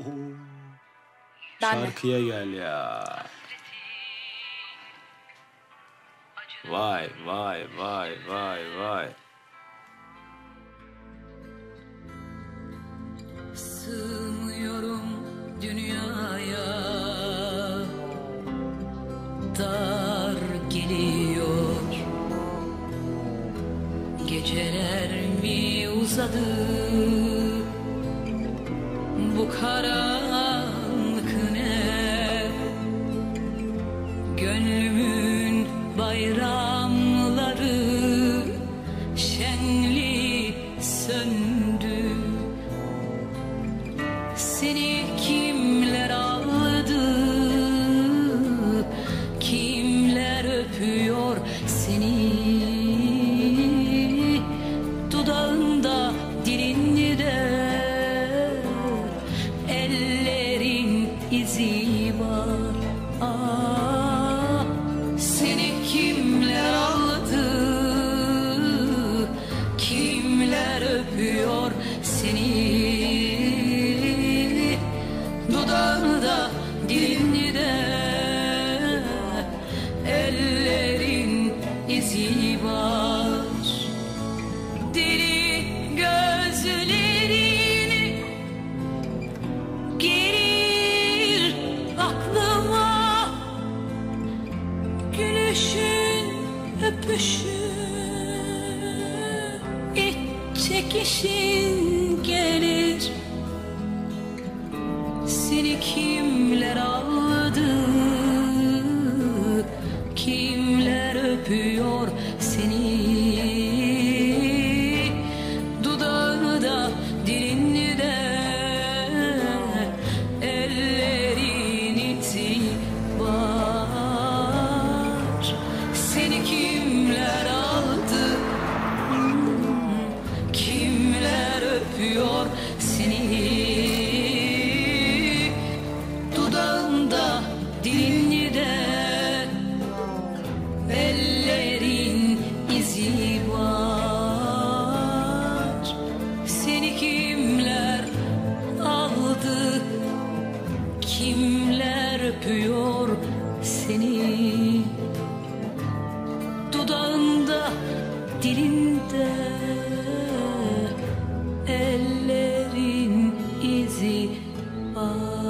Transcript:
Ben de. Şarkıya gel ya. Vay vay vay vay vay. Sığmıyorum dünyaya Dar geliyor Geceler mi uzadı Bu karanlık ne Gönlümün bayramları Şenli söndü. Seni kimler aldı Kimler öpüyor seni izi var. Ah, Seni kimler aldı? Kimler öpüyor seni Gülüşün öpüşün. İç çekişin gelir. Seni kimler aldı Kimler öpüyor seni kimler aldı? Kimler öpüyor seni? Dudağında dilini de Ellerin izi var. Seni kimler aldı? Kimler öpüyor seni dilinde ellerin izi var.